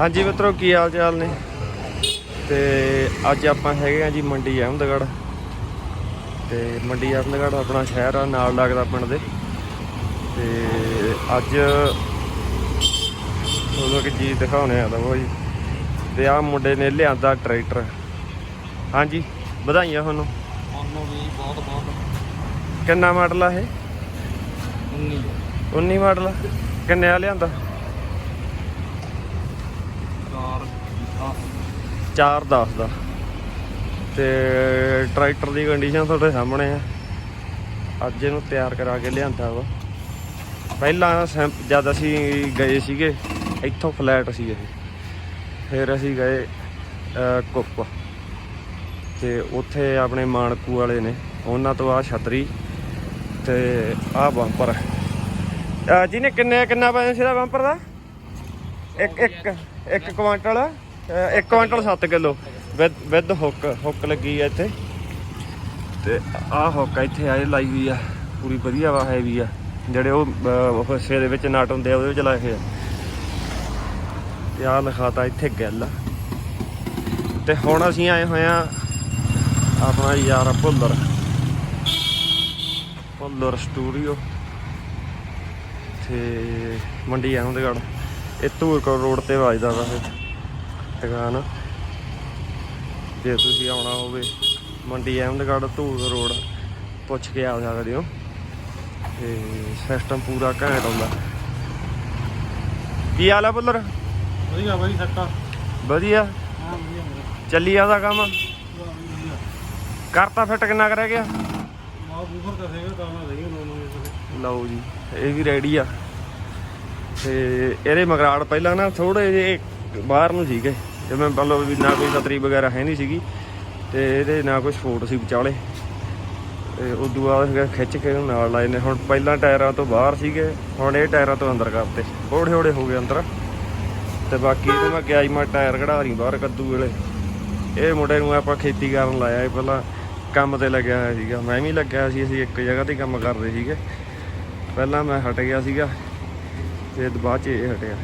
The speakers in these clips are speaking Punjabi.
ਹਾਂਜੀ ਮਿੱਤਰੋ ਕੀ ਹਾਲ ਚਾਲ ਨੇ? ਤੇ ਅੱਜ ਆਪਾਂ ਹੈਗੇ ਆ ਜੀ ਮੰਡੀ ਅਹਿਮਦਗੜ੍ਹ। ਤੇ ਮੰਡੀ ਅਹਿਮਦਗੜ੍ਹ ਆਪਣਾ ਸ਼ਹਿਰ ਆ ਨਾਲ ਲੱਗਦਾ ਪਿੰਡ ਦੇ। ਤੇ ਅੱਜ ਤੁਹਾਨੂੰ ਇੱਕ ਚੀਜ਼ ਦਿਖਾਉਣੇ ਆ ਦਵੋ ਜੀ। ਤੇ ਆ ਮੁੰਡੇ ਨੇ ਲਿਆਂਦਾ ਟਰੈਕਟਰ। ਹਾਂਜੀ ਵਧਾਈਆਂ ਤੁਹਾਨੂੰ। ਉਹਨੂੰ ਵੀ ਬਹੁਤ ਬਹੁਤ। ਕਿੰਨਾ ਮਾਡਲ ਆ ਇਹ? 19 19 ਮਾਡਲ? ਕਿੰਨੇ ਆ ਲਿਆਂਦਾ? 410 ਦਾ। ਤੇ ਟਰੈਕਟਰ ਦੀ ਕੰਡੀਸ਼ਨ ਤੁਹਾਡੇ ਸਾਹਮਣੇ ਆ। ਅੱਜ ਇਹਨੂੰ ਤਿਆਰ ਕਰਾ ਕੇ ਲਿਆਂਦਾ ਵਾ। ਪਹਿਲਾਂ ਸੈਂਪ- ਜਦ ਅਸੀਂ ਗਏ ਸੀਗੇ, ਇੱਥੋਂ ਫਲੈਟ ਸੀ ਇਹ। ਫਿਰ ਅਸੀਂ ਗਏ ਕੁੱਪ। ਤੇ ਉੱਥੇ ਆਪਣੇ ਮਾਨਕੂ ਵਾਲੇ ਨੇ। ਉਹਨਾਂ ਤੋਂ ਆ ਛਤਰੀ ਤੇ ਆ ਬੰਪਰ ਜਿਹਨੇ ਕਿੰਨੇ ਕਿੰਨਾ ਪੈਸੇ ਸੀ ਦਾ ਬੰਪਰ ਦਾ? ਇੱਕ ਇੱਕ ਇੱਕ ਕੁਆਂਟਲ ਅਹ, ਇੱਕ quintal 7 kilo with with hook hook ਲੱਗੀ ਆ ਇੱਥੇ। ਤੇ ਆਹ ਹੁੱਕ ਇੱਥੇ ਆਏ ਲਾਈ ਹੋਈ ਆ ਪੂਰੀ ਵਧੀਆ ਵਾ ਹੈਵੀ ਆ। ਜਿਹੜੇ ਉਹ ਅਹ, ਹਿੱਸੇ ਦੇ ਵਿੱਚ ਨਟ ਹੁੰਦੇ ਆ ਉਹਦੇ ਵਿੱਚ ਲਾਏ ਹੋਏ ਆ। ਤੇ ਆਹ ਲਿਖਾਤਾ ਇੱਥੇ ਗੱਲ ਤੇ ਹੁਣ ਅਸੀਂ ਆਏ ਹੋਏ ਆ ਆਪਣਾ ਯਾਰ ਭੁੱਲਰ। ਭੁੱਲਰ ਸਟੂਡੀਓ ਤੇ ਮੰਡੀ ਅਹਿਮਦਗੜ੍ਹ ਇਹ ਧੂਰਕੋਟ ਰੋਡ ਤੇ ਵੱਜਦਾ ਵਾ ਇਹ। ਦੁਕਾਨ ਜੇ ਤੁਸੀਂ ਆਉਣਾ ਹੋਵੇ ਮੰਡੀ ਅਹਿਮਦਗੜ੍ਹ ਧੂਰ ਰੋਡ ਪੁੱਛ ਕੇ ਆ ਸਕਦੇ ਹੋ। ਤੇ ਸਿਸਟਮ ਪੂਰਾ ਘੈਂਟ ਆਉਂਦਾ ਕੀ ਹਾਲ ਆ ਬੁੱਲਰ ਵਧੀਆ ਬਾਈ ਸੱਟਾ ਵਧੀਆ। ਹਾਂ ਵਧੀਆ ਮੇਰਾ। ਚੱਲੀ ਆਦਾ ਕੰਮ? ਕਰਤਾ ਫਿੱਟ ਕਿੰਨਾ ਕਰ ਗਿਆ? ਲਓ ਜੀ ਇਹ ਵੀ ਰੈਡੀ ਆ। ਤੇ ਇਹਦੇ ਮਗਰਾੜ ਪਹਿਲਾਂ ਨਾ ਥੋੜੇ ਜਿਹੇ ਬਾਹਰ ਨੂੰ ਸੀਗੇ। ਜਿਵੇਂ ਮਤਲਬ ਵੀ ਨਾ ਕੋਈ ਛਤਰੀ ਵਗੈਰਾ ਹੈ ਨਹੀਂ ਸੀਗੀ ਤੇ ਇਹਦੇ ਨਾ ਕੋਈ ਸਪੋਰਟ ਸੀ ਵਿਚਾਲੇ। ਤੇ ਤੋਂ ਬਾਅਦ ਖਿੱਚ ਕੇ ਇਹਨੂੰ ਨਾਲ ਲਾਏ ਨੇ। ਹੁਣ ਪਹਿਲਾਂ ਟਾਇਰਾਂ ਤੋਂ ਬਾਹਰ ਸੀਗੇ, ਹੁਣ ਇਹ ਟਾਇਰਾਂ ਤੋਂ ਅੰਦਰ ਕਰਤੇ। ਓੜੇ ਹੌੜੇ ਹੋ ਗਏ ਅੰਦਰ। ਤੇ ਬਾਕੀ ਇਹਨੂੰ ਮੈਂ ਕਿਹਾ ਜੀ, ਮੈਂ ਟਾਇਰ ਕਢਾ ਰਹੀ ਬਾਹਰ ਕੱਦੂ ਵੇਲੇ। ਇਹ ਮੁੰਡੇ ਨੂੰ ਆਪਾਂ ਖੇਤੀ ਕਰਨ ਲਾਇਆ ਇਹ ਪਹਿਲਾਂ। ਕੰਮ ਤੇ ਲੱਗਿਆ ਹੋਇਆ ਸੀਗਾ। ਮੈਂ ਵੀ ਲੱਗਿਆ ਹੋਇਆ ਸੀ, ਅਸੀਂ ਇੱਕ ਜਗ੍ਹਾ ਤੇ ਕੰਮ ਕਰਦੇ ਸੀਗੇ। ਪਹਿਲਾਂ ਮੈਂ ਹਟ ਗਿਆ ਸੀਗਾ। ਤੇ ਬਾਅਦ ਚ ਇਹ ਹਟਿਆ।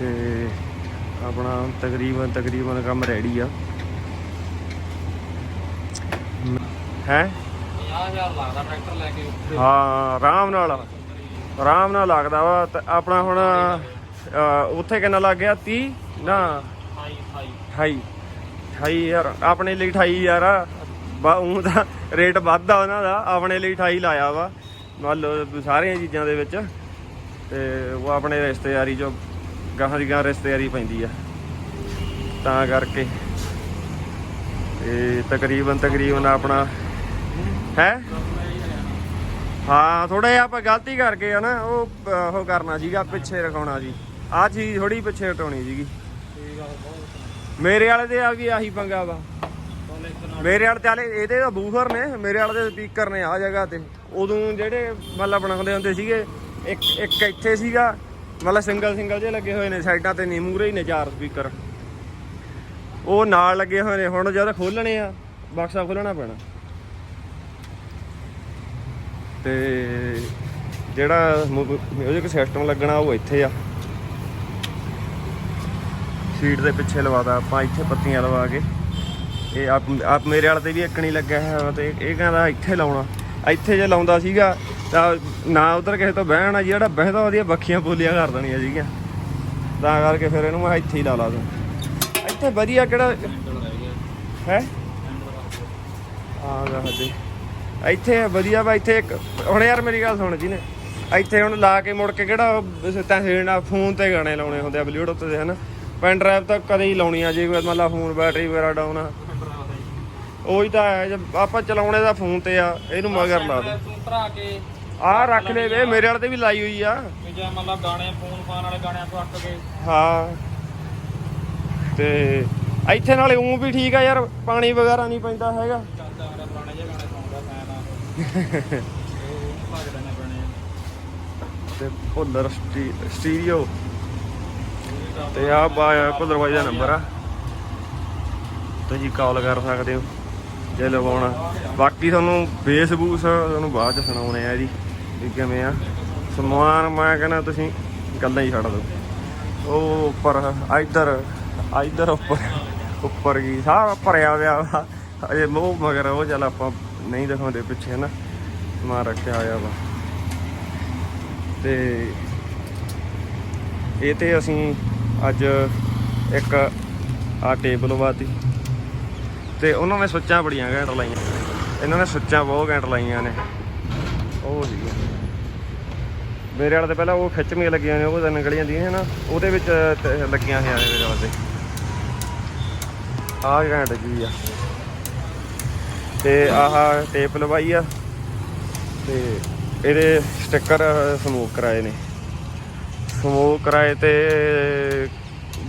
ਤੇ ਆਪਣਾ ਤਕਰੀਬਨ ਤਕਰੀਬਨ ਕੰਮ ਰੈਡੀ ਆ। ਹੈ? 50000 ਲੱਗਦਾ ਟਰੈਕਟਰ ਲੈ ਕੇ ਹਾਂ, ਆਰਾਮ ਨਾਲ ਆਰਾਮ ਨਾਲ ਲੱਗਦਾ ਵਾ। ਤੇ ਆਪਣਾ ਹੁਣ ਉੱਥੇ ਕਿੰਨਾ ਲੱਗ ਗਿਆ? 30 ਨਾ? 28 28 28 ਆਪਣੇ ਲਈ 28 ਯਾਰ ਬਾ ਉਹ ਦਾ ਰੇਟ ਵੱਧਦਾ ਉਹਨਾਂ ਦਾ। ਆਪਣੇ ਲਈ 28 ਲਾਇਆ ਵਾ। ਮੰਨ ਲਓ ਸਾਰੀਆਂ ਚੀਜ਼ਾਂ ਦੇ ਵਿੱਚ। ਤੇ ਉਹ ਆਪਣੇ ਰਿਸ਼ਤੇਦਾਰੀ ਚੋਂ ਗਾਹਾਂ ਦੀ ਗਾਹਾਂ ਰਿਸ਼ਤੇਦਾਰੀ ਪੈਂਦੀ ਆ। ਤਾਂ ਕਰਕੇ ਤੇ ਤਕਰੀਬਨ ਤਕਰੀਬਨ ਆਪਣਾ ਹੈ? ਹਾਂ ਥੋੜਾ ਜਿਹਾ ਆਪਾਂ ਗਲਤੀ ਕਰਕੇ ਆ ਨਾ, ਉਹ ਉਹ ਕਰਨਾ ਸੀਗਾ, ਪਿੱਛੇ ਰਖਾਉਣਾ ਸੀ। ਆਹ ਚੀਜ਼ ਥੋੜੀ ਪਿੱਛੇ ਹਟਾਉਣੀ ਸੀਗੀ। ਮੇਰੇ ਵਾਲੇ ਦੇ ਆ ਵੀ ਆਹੀ ਪੰਗਾ ਵਾ। ਮੇਰੇ ਵਾਲੇ ਤੇ ਇਹਦੇ ਤਾਂ ਬੂਫਰ ਨੇ, ਮੇਰੇ ਵਾਲੇ ਦੇ ਸਪੀਕਰ ਨੇ ਆ ਜਗ੍ਹਾ ਤੇ। ਉਦੋਂ ਜਿਹੜੇ ਮਤਲਬ ਬਣਾਉਂਦੇ ਹੁੰਦੇ ਸੀਗੇ, ਇੱਕ ਇੱਕ ਇੱਥੇ ਸੀਗਾ ਮਤਲਬ ਸਿੰਗਲ ਸਿੰਗਲ ਜੇ ਲੱਗੇ ਹੋਏ ਨੇ, ਸਾਈਡਾਂ ਤੇ ਨਹੀਂ ਮੂਰੇ ਹੀ ਨੇ ਚਾਰ ਸਪੀਕਰ ਉਹ ਨਾਲ ਲੱਗੇ ਹੋਏ ਨੇ, ਹੁਣ ਜਦ ਖੋਲਣੇ ਆ ਬਕਸਾ ਖੋਲਣਾ ਪੈਣਾ। ਤੇ ਜਿਹੜਾ ਮਿਊਜ਼ਿਕ ਸਿਸਟਮ ਲੱਗਣਾ ਉਹ ਇੱਥੇ ਆ। ਸੀਟ ਦੇ ਪਿੱਛੇ ਲਵਾਦਾ ਆਪਾਂ, ਇੱਥੇ ਪੱਤੀਆਂ ਲਵਾ ਕੇ। ਇਹ ਆਪ ਮੇਰੇ ਵਾਲੇ ਤੇ ਵੀ ਇੱਕ ਨਹੀਂ ਲੱਗਿਆ ਹੈ ਤੇ ਇਹ ਕਹਿੰਦਾ ਇੱਥੇ ਲਾਉਣਾ। ਇੱਥੇ ਜੇ ਲਾਉਂਦਾ ਸੀਗਾ, ਤਾਂ ਨਾ ਉਧਰ ਕਿਸੇ ਤੋਂ ਬਹਿਣਾ, ਜਿਹੜਾ ਬਹਿਦਾ ਉਹਦੀਆਂ ਬੱਖੀਆਂ ਬੋਲੀਆਂ ਕਰ ਦੇਣੀਆਂ ਸੀਗੀਆਂ। ਤਾਂ ਕਰਕੇ ਫਿਰ ਇਹਨੂੰ ਮੈਂ ਇੱਥੇ ਹੀ ਲਾ ਲਾ ਦੂੰ। ਇੱਥੇ ਵਧੀਆ ਕਿਹੜਾ ਹੈ? ਆ ਗਾ ਹਜੇ। ਇੱਥੇ ਵਧੀਆ ਵਾ, ਇੱਥੇ ਇੱਕ ਹੁਣ ਯਾਰ ਮੇਰੀ ਗੱਲ ਸੁਣ ਜੀ ਨੇ ਇੱਥੇ ਹੁਣ ਲਾ ਕੇ ਮੁੜ ਕੇ ਕਿਹੜਾ ਤਾਂ ਫੋਨ ਤੇ ਗਾਣੇ ਲਾਉਣੇ ਹੁੰਦੇ ਆ ਬਲੂਟੁੱਥ ਦੇ ਹਨ। ਪੈਨ ਡਰਾਈਵ ਤਾਂ ਕਦੇ ਹੀ ਲਾਉਣੀ ਆ, ਜੇ ਕੋਈ ਮਤਲਬ ਫੋਨ ਬੈਟਰੀ ਵਗੈਰਾ ਡਾਊਨ ਆ। ਉਹੀ ਤਾਂ ਹੈ ਜੇ ਆਪਾਂ ਚਲਾਉਣੇ ਦਾ ਫੋਨ ਤੇ ਆ ਇਹਨੂੰ ਮਗਰ ਲਾ ਦੇ। ਤੂੰ ਭਰਾ ਕੇ ਆਹ ਰੱਖ ਲੈ ਵੇ ਮੇਰੇ ਵਾਲੇ ਤੇ ਵੀ ਲਾਈ ਹੋਈ ਆ। ਵੀ ਜੇ ਮਤਲਬ ਗਾਣੇ ਫੋਨ ਫਾਨ ਵਾਲੇ ਗਾਣਿਆਂ ਤੋਂ ਅੱਕ ਗਏ। ਹਾਂ। ਤੇ ਇੱਥੇ ਨਾਲੇ ਉਹ ਵੀ ਠੀਕ ਆ ਯਾਰ ਪਾਣੀ ਵਗੈਰਾ ਨਹੀਂ ਪੈਂਦਾ ਹੈਗਾ। ਚੱਲਦਾ ਮੇਰਾ ਪੁਰਾਣੇ ਜਿਹੇ ਗਾਣੇ ਸੁਣਦਾ ਤੇ। ਭੁੱਲਰ ਸਟੀ- ਸਟੀਰੀਓ। ਤੇ ਆ ਭੁੱਲਰ ਬਾਈ ਦਾ ਨੰਬਰ ਆ। ਤੁਸੀਂ ਕਾਲ ਕਰ ਸਕਦੇ ਹੋ। ਜੇ ਲਵਾਉਣਾ। ਬਾਕੀ ਤੁਹਾਨੂੰ ਬੇਸ ਬੂਸ ਤੁਹਾਨੂੰ ਬਾਅਦ ਚ ਸੁਣਾਉਣੇ ਆ ਜੀ, ਵੀ ਕਿਵੇਂ ਆ। ਸਮਾਨ ਮੈਂ ਕਹਿੰਦਾ ਤੁਸੀਂ ਗੱਲਾਂ ਹੀ ਛੱਡ ਦਿਓ। ਉਹ ਉੱਪਰ, ਇੱਧਰ ਇੱਧਰ ਉੱਪਰ ਉੱਪਰ ਕੀ, ਸਾਰਾ ਭਰਿਆ ਹੋਇਆ ਵਾ। ਅਜੇ ਮੂੰਹ ਮਗਰ ਉਹ ਚੱਲ ਆਪਾਂ ਨਹੀਂ ਦਿਖਾਉਂਦੇ ਪਿੱਛੇ ਨਾ। ਸਮਾਨ ਰੱਖਿਆ ਹੋਇਆ ਵਾ। ਤੇ ਇਹ ਤੇ ਅਸੀਂ ਅੱਜ ਇੱਕ ਆ ਟੇਬਲ ਵਾਤੀ। ਤੇ ਉਹਨਾਂ ਨੇ ਸੁੱਚਾਂ ਬੜੀਆਂ ਘੈਂਟ ਲਾਈਆਂ। ਇਹਨਾਂ ਨੇ ਸੁੱਚਾਂ ਬਹੁਤ ਘੈਂਟ ਲਾਈਆਂ ਨੇ। ਉਹ ਸੀ ਮੇਰੇ ਵਾਲੇ ਤੇ ਪਹਿਲਾਂ ਉਹ ਖਿੱਚਮੀਆਂ ਲੱਗੀਆਂ ਨੇ, ਉਹ ਤਾਂ ਜਾਂਦੀਆਂ ਦੀਆਂ ਨਾ। ਉਹਦੇ ਵਿੱਚ ਲੱਗੀਆਂ ਹੋਈਆਂ ਨੇ ਮੇਰੇ ਵਾਲੇ ਆਹ ਘੈਂਟ ਜੀ ਆ। ਤੇ ਆਹ ਟੇਪ ਲਵਾਈ ਆ। ਤੇ ਇਹਦੇ ਸਟicker ਸਮੂਕ ਕਰਾਏ ਨੇ। ਸਮੂਕ ਕਰਾਏ ਤੇ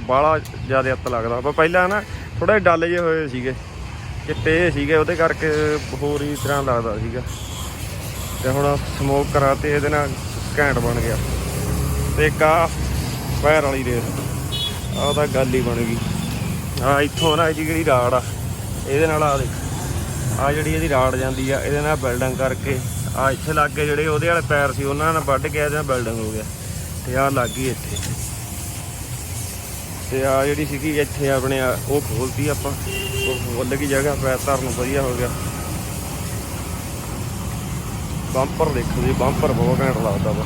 ਬਾਹਲਾ ਜ਼ਿਆਦਾ ਅੱਤ ਲੱਗਦਾ। ਪਰ ਪਹਿਲਾਂ ਨਾ ਥੋੜੇ ਡੱਲ ਜੇ ਹੋਏ ਸੀਗੇ। ਚਿੱਟੇ ਸੀਗੇ, ਉਹਦੇ ਕਰਕੇ ਹੋਰ ਹੀ ਤਰ੍ਹਾਂ ਲੱਗਦਾ ਸੀਗਾ। ਤੇ ਹੁਣ ਸਮੋਕ ਕਰਾ ਤੇ ਇਹਦੇ ਨਾਲ ਘੈਂਟ ਬਣ ਗਿਆ। ਤੇ ਇੱਕ ਆ ਪੈਰ ਵਾਲੀ ਰੇਸ ਆਹ ਤਾਂ ਗੱਲ ਹੀ ਬਣ ਗਈ। ਆ ਇੱਥੋਂ ਨਾ ਜੀ ਜਿਹੜੀ ਰਾੜ ਆ, ਇਹਦੇ ਨਾਲ ਆ ਦੇ ਆ ਜਿਹੜੀ ਇਹਦੀ ਰਾੜ ਜਾਂਦੀ ਆ, ਇਹਦੇ ਨਾਲ ਬਿਲਡਿੰਗ ਕਰਕੇ ਆ ਇੱਥੇ ਲੱਗ ਜਿਹੜੇ ਉਹਦੇ ਵਾਲੇ ਪੈਰ ਸੀ, ਉਹਨਾਂ ਨਾਲ ਵੱਢ ਕੇ ਇਹਦੇ ਨਾਲ ਬਿਲਡਿੰਗ ਹੋ ਗਿਆ। ਤੇ ਆ ਲੱਗ ਗਈ ਇੱਥੇ। ਤੇ ਆ ਜਿਹੜੀ ਸੀਗੀ ਇੱਥੇ ਆਪਣੇ ਉਹ ਖੋਲਤੀ ਆਪਾਂ। ਉਹ ਖੋਲ ਗਈ ਜਗ੍ਹਾ ਪੈਰ ਧਰਨ ਨੂੰ ਵਧੀਆ ਹੋ ਗਿਆ। ਬੰਪਰ ਦੇਖੋ ਜੀ ਬੰਪਰ ਬਹੁਤ ਘੈਂਟ ਲੱਗਦਾ ਵਾ।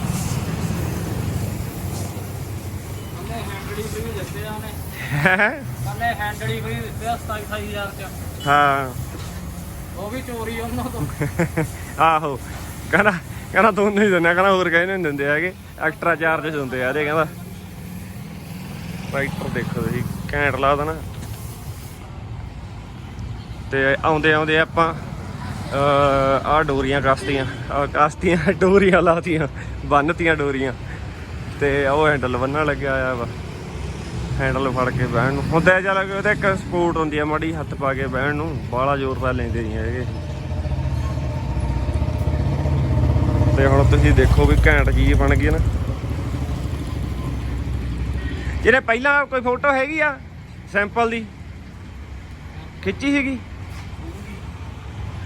ਕੱਲੇ ਹੈਂਡਲੀ ਵੀ ਦਿੱਤੇ ਆ ਉਹਨੇ। ਹੈਂ? ਕੱਲੇ ਹੈਂਡਲੀ ਵੀ ਦਿੱਤੇ ਆ 27 28000 ਚ। ਹਾਂ। ਉਹ ਵੀ ਚੋਰੀ ਉਹਨਾਂ ਤੋਂ। ਆਹੋ। ਕਹਿੰਦਾ ਕਹਿੰਦਾ ਦੋਨੋਂ ਹੀ ਦਿੰਦੇ ਕਹਿੰਦਾ ਹੋਰ ਕਹਿੰਦੇ ਨਹੀਂ ਦਿੰਦੇ ਹੈਗੇ। ਐਕਸਟਰਾ ਚਾਰਜਸ ਹੁੰਦੇ ਆ ਇਹਦੇ ਕਹਿੰਦਾ। ਟਰੈਕਟਰ ਦੇਖੋ ਤੁਸੀਂ, ਘੈਂਟ ਲੱਗਦਾ ਨਾ ਤੇ ਆਉਂਦੇ ਆਉਂਦੇ ਆਪਾਂ ਆ ਡੋਰੀਆਂ ਕਾਸਤੀਆਂ ਆ ਕਾਸਤੀਆਂ, ਡੋਰੀਆਂ ਲਾਤੀਆਂ, ਬੰਨਤੀਆਂ ਡੋਰੀਆਂ। ਤੇ ਉਹ ਹੈਂਡਲ ਬੰਨਣ ਲੱਗਿਆ ਆ ਵਾ। ਹੈਂਡਲ ਫੜ ਕੇ ਬਹਿਣ ਨੂੰ। ਹੁੰਦਾ ਚੱਲ ਕਿ ਉਹਦੇ ਇੱਕ ਸਪੋਰਟ ਹੁੰਦੀ ਆ, ਮਾੜੀ ਹੱਥ ਪਾ ਕੇ ਬਹਿਣ ਨੂੰ। ਬਾਹਲਾ ਜ਼ੋਰ ਤਾਂ ਲੈਂਦੇ ਨਹੀਂ ਹੈਗੇ। ਤੇ ਹੁਣ ਤੁਸੀਂ ਦੇਖੋ ਵੀ ਘੈਂਟ ਚੀਜ਼ ਬਣ ਗਈ ਨਾ। ਜਿਹੜੇ ਪਹਿਲਾਂ ਕੋਈ ਫੋਟੋ ਹੈਗੀ ਆ ਸੈਂਪਲ ਦੀ ਖਿੱਚੀ ਸੀਗੀ?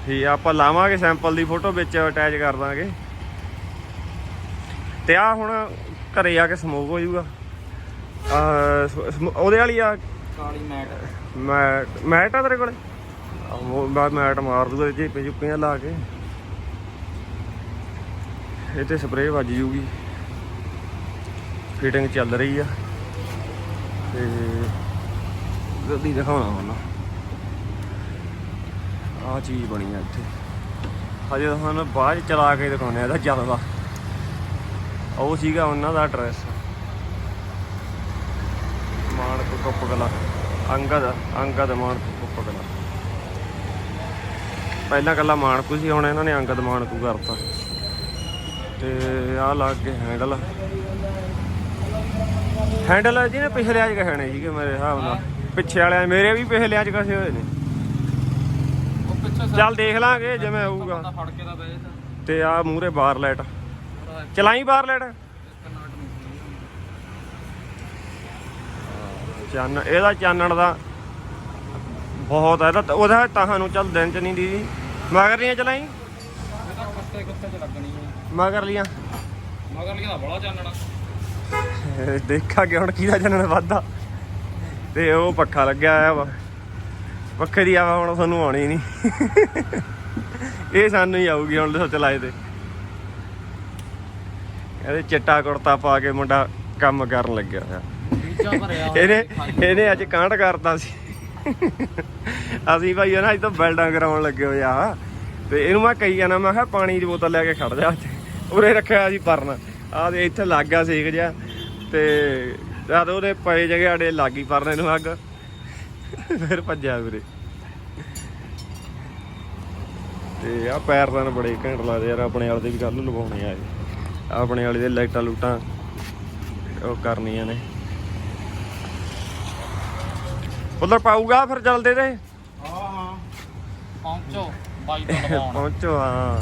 ਠੀਕ ਆ ਆਪਾਂ ਲਾਵਾਂਗੇ ਸੈਂਪਲ ਦੀ ਫੋਟੋ ਵਿੱਚ ਅਟੈਚ ਕਰ ਦਾਂਗੇ। ਤੇ ਆ ਹੁਣ ਘਰੇ ਆ ਕੇ ਸਮੋਕ ਹੋ ਜਾਊਗਾ। ਆ ਉਹਦੇ ਵਾਲੀ ਆ? ਕਾਲੀ ਮੈਟ। ਮੈਂ ਮੈਟ ਆ ਤੇਰੇ ਕੋਲੇ? ਮੈਂ ਮੈਟ ਮਾਰ ਦੂਗਾ ਜੇ ਜੁੱਪੀਆਂ ਲਾ ਕੇ। ਇਹ ਤੇ ਸਪਰੇਅ ਵੱਜ ਜੂਗੀ। ਫਿਟਿੰਗ ਚੱਲ ਰਹੀ ਆ। ਤੇ ਗੱਡੀ ਦਿਖਾਉਣਾ ਹੁਣ ਆ ਚੀਜ਼ ਬਣੀ ਆ ਇੱਥੇ। ਹਜੇ ਤੁਹਾਨੂੰ ਬਾਅਦ 'ਚ ਚਲਾ ਕੇ ਦਿਖਾਉਣਾ ਇਹਦਾ ਚੱਲਦਾ ਉਹ ਸੀਗਾ ਉਹਨਾਂ ਦਾ ਐਡਰੈਸ ਮਾਨਕ ਕੁੱਪ ਕਲਾ ਅੰਗਦ ਅੰਗਦ ਮਾਨਕ ਕੁੱਪ ਕਲਾ ਪਹਿਲਾਂ ਕੱਲਾ ਮਾਨਕੂ ਸੀ, ਹੁਣ ਇਹਨਾਂ ਨੇ ਅੰਗਦ ਮਾਨਕੂ ਕਰਤਾ। ਤੇ ਆ ਲੱਗ ਕੇ ਹੈਂਡਲ ਹੈਂਡਲ ਜਿਹਨੇ ਪਿਛਲੇ ਅੱਜ ਕਹਣੇ ਸੀਗੇ ਮੇਰੇ ਹਿਸਾਬ ਨਾਲ। ਪਿੱਛੇ ਵਾਲਿਆਂ ਮੇਰੇ ਵੀ ਪਿਛਲੇ ਅੱਜ ਕਸੇ ਹੋਏ ਨੇ। ਚੱਲ ਦੇਖ ਲਾਂਗੇ ਜਿਵੇਂ ਹੋਊਗਾ। ਤੇ ਆ ਮੂਰੇ ਬਾਰ ਲਾਈਟ। ਚਲਾਈ ਬਾਰ ਲਾਈਟ? ਨਹੀਂ ਚੰਨ ਇਹਦਾ ਚਾਨਣ ਦਾ ਬਹੁਤ ਇਹਦਾ ਤਾਂ- ਉਹਦਾ ਤੁਹਾਨੂੰ ਚੱਲ ਦਿਨ ਚ ਨਹੀਂ ਦੀ ਮਗਰ ਲੀਆਂ ਚਲਾਈ? ਤਾਂ ਹੈ ਮਗਰ ਲੀਆਂ। ਮਗਰ ਲਿਆ ਬੜਾ ਚਾਨਣਾ ਦੇਖਾਂਗੇ ਹੁਣ ਕਿਹਦਾ ਚਾਨਣ ਵੱਧਦਾ। ਤੇ ਉਹ ਪੱਖਾ ਲੱਗਿਆ ਆ ਵਾ। ਪੱਖੇ ਦੀ ਆਵਾ ਹੁਣ ਤੁਹਾਨੂੰ ਆਉਣੀ ਨਹੀਂ। ਇਹ ਸਾਨੂੰ ਹੀ ਆਊਗੀ ਹੁਣ ਦੱਸੋ ਚਲਾਏ ਤੇ। ਇਹਦੇ ਚਿੱਟਾ ਕੁੜਤਾ ਪਾ ਕੇ ਮੁੰਡਾ ਕੰਮ ਕਰਨ ਲੱਗਿਆ ਹੋਇਆ। ਹੋਇਆ ਇਹਨੇ। ਇਹਨੇ ਅੱਜ ਕਾਂਡ ਕਰਤਾ ਸੀ। ਅਸੀਂ ਭਾਈ ਨਾ ਅੱਜ ਤਾਂ ਬਿਲਡਾਂ ਕਰਾਉਣ ਲੱਗੇ ਹੋਏ ਆ। ਤੇ ਇਹਨੂੰ ਮੈਂ ਕਹੀ ਜਾਣਾ ਮੈਂ ਕਿਹਾ ਪਾਣੀ ਦੀ ਬੋਤਲ ਲੈ ਕੇ ਖੜ ਜਾ। ਉਰੇ ਰੱਖਿਆ ਸੀ ਪਰਨ। ਆ ਦੇ ਇੱਥੇ ਲੱਗ ਗਿਆ ਸੇਕ ਤੇ ਜਦ ਉਹਦੇ ਪਏ ਜਗੇ ਆੜੇ ਲੱਗੀ ਪਰਨ ਨੂੰ ਅੱਗ। ਫਿਰ ਭੱਜਿਆ ਵੀਰੇ। ਤੇ ਆ ਪੈਰ ਤਾਂ ਬੜੇ ਘੈਂਟ ਲੱਗਦੇ ਯਾਰ ਆਪਣੇ ਵਾਲੇ ਦੇ ਵੀ ਕੱਲ ਨੂੰ ਲਵਾਉਣੇ ਆ ਆਪਣੇ ਵਾਲੇ ਦੇ ਲਾਈਟਾਂ ਲੂਟਾਂ ਉਹ ਕਰਨੀਆਂ ਨੇ। ਉਧਰ ਪਾਊਗਾ ਫਿਰ ਜਲਦੇ ਤੇ? ਹਾਂ ਹਾਂ। ਪਹੁੰਚੋ ਬਾਈ ਤੋਂ ਪਹੁੰਚੋ ਹਾਂ।